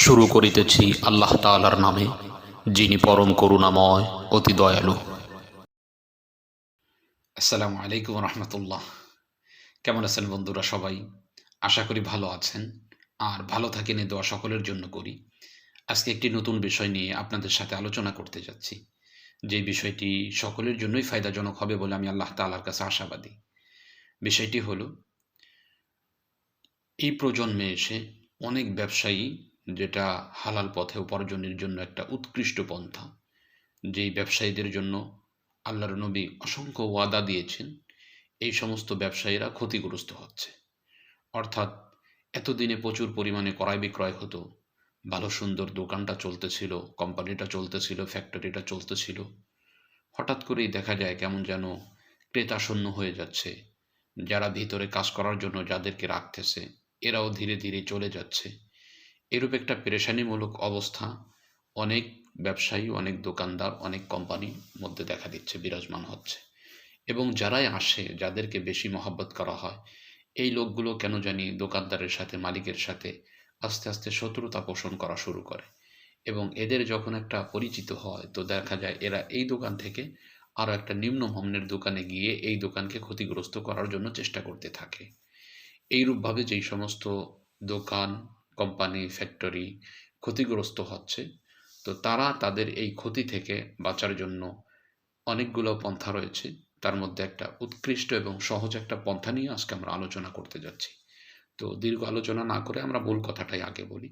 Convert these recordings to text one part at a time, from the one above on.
শুরু করিতেছি আল্লাহ তাআলার নামে, যিনি পরম করুণাময়, অতি দয়ালু। আসসালামু আলাইকুম রহমতুল্লাহ। কেমন আছেন বন্ধুরা সবাই? আশা করি ভালো আছেন। আর ভালো থাকেন এ দোয়া সকলের জন্য করি। আজকে একটি নতুন বিষয় নিয়ে আপনাদের সাথে আলোচনা করতে যাচ্ছি। যে বিষয়টি সকলের জন্যই ফায়দাজনক হবে বলে আমি আল্লাহ তাআলার কাছে আশাবাদী। বিষয়টি হলো, এই প্রজন্মে এসে অনেক ব্যবসায়ী যেটা হালাল পথে উপার্জনের জন্য একটা উৎকৃষ্ট পন্থা। যেই ব্যবসায়ীদের জন্য আল্লাহর নবী অসংখ্য ওয়াদা দিয়েছেন, এই সমস্ত ব্যবসায়ীরা ক্ষতিগ্রস্ত হচ্ছে। অর্থাৎ এতদিনে প্রচুর পরিমাণে ক্রয় বিক্রয় হতো, ভালো সুন্দর দোকানটা চলতেছিল, কোম্পানিটা চলতেছিল, ফ্যাক্টরিটা চলতেছিল। হঠাৎ করেই দেখা যায় কেমন যেন ক্রেতা শূন্য হয়ে যাচ্ছে। যারা ভিতরে কাজ করার জন্য যাদেরকে রাখতেছে, এরাও ধীরে ধীরে চলে যাচ্ছে। এরূপ একটা পেরেশানিমূলক অবস্থা অনেক ব্যবসায়ী, অনেক দোকানদার, অনেক কোম্পানির মধ্যে দেখা দিচ্ছে, বিরাজমান হচ্ছে। এবং যারাই আসে, যাদেরকে বেশি মহাব্বত করা হয়, এই লোকগুলো কেন জানি দোকানদারের সাথে, মালিকের সাথে আস্তে আস্তে শত্রুতা পোষণ করা শুরু করে। এবং এদের যখন একটা পরিচিত হয়, তো দেখা যায় এরা এই দোকান থেকে আরও একটা নিম্ন মম্নের দোকানে গিয়ে এই দোকানকে ক্ষতিগ্রস্ত করার জন্য চেষ্টা করতে থাকে। এইরূপভাবে যেই সমস্ত দোকান কোম্পানি, ফ্যাক্টরি ক্ষতিগ্রস্ত হচ্ছে। তো তারা তাদের এই ক্ষতি থেকে বাঁচার জন্য অনেকগুলো পন্থা রয়েছে। তার মধ্যে একটা উৎকৃষ্ট এবং সহজ একটা পন্থা নিয়ে আজকে আমরা আলোচনা করতে যাচ্ছি। তো দীর্ঘ আলোচনা না করে আমরা মূল কথাটাই আগে বলি।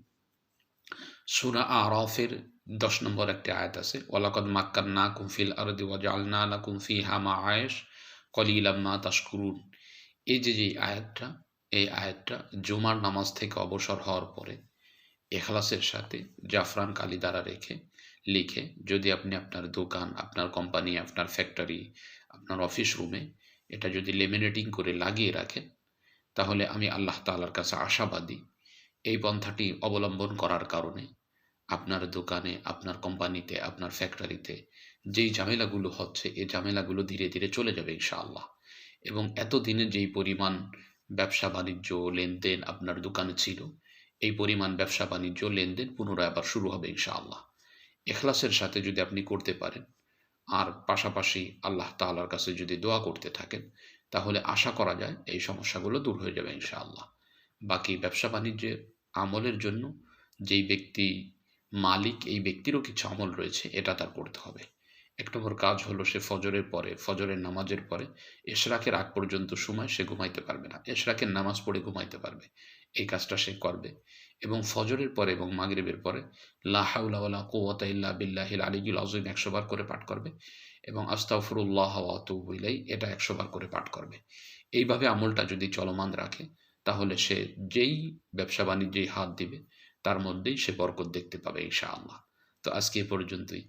সুরা আরফের দশ নম্বর একটি আয়াত আছে, ওয়ালাকদ মাক্কার না কুমফিল আরদি ওয়াজালনা না কুমফি হামা আয়েশ কলিলাম্মা তাস্কুরুন এই যে যে আয়াতটা এই আয়াতটা জুমার নামাজ থেকে অবসর হওয়ার পরে এখলাসের সাথে জাফরান কালি দ্বারা রেখে লিখে, যদি আপনি আপনার দোকান, আপনার কোম্পানি আপনার ফ্যাক্টরি আপনার অফিস রুমে এটা যদি লেমিনেটিং করে লাগিয়ে রাখেন, তাহলে আমি আল্লাহ তালার কাছে আশাবাদী এই পন্থাটি অবলম্বন করার কারণে আপনার দোকানে, আপনার কোম্পানিতে আপনার ফ্যাক্টরিতে যেই ঝামেলাগুলো হচ্ছে, এই ঝামেলাগুলো ধীরে ধীরে চলে যাবে ইনশাআল্লাহ। এবং এতদিনে যেই পরিমাণ ব্যবসা বাণিজ্য লেনদেন আপনার দোকানে ছিল, এই পরিমাণ ব্যবসা বাণিজ্য লেনদেন পুনরায় আবার শুরু হবে ইনশাআল্লাহ। এখলাসের সাথে যদি আপনি করতে পারেন, আর পাশাপাশি আল্লাহ তাআলার কাছে যদি দোয়া করতে থাকেন, তাহলে আশা করা যায় এই সমস্যাগুলো দূর হয়ে যাবে ইনশাআল্লাহ। বাকি ব্যবসা বাণিজ্যের আমলের জন্য যেই ব্যক্তি মালিক, এই ব্যক্তিরও কিছু আমল রয়েছে, এটা তার করতে হবে। এক নম্বর কাজ হলো সে ফজরের পরে, ফজরের নামাজের পরে এশরাকের আগ পর্যন্ত সময় সে ঘুমাইতে পারবে না। এশরাকের নামাজ পড়ে ঘুমাইতে পারবে। এই কাজটা সে করবে এবং ফজরের পরে এবং মাগরিবের পরে লাহাউলা কোয়াতা ইল্লা বিল্লাহিল আলিগুল আজম একশো বার করে পাঠ করবে এবং আস্তাফরুল্লাহ ওয়াতুবিলাই এটা একশো বার করে পাঠ করবে। এইভাবে আমলটা যদি চলমান রাখে, তাহলে সে যেই ব্যবসা বাণিজ্যেই হাত দিবে, তার মধ্যেই সে বরকত দেখতে পাবে ইনশাআল্লাহ। তো আজকে পর্যন্তই।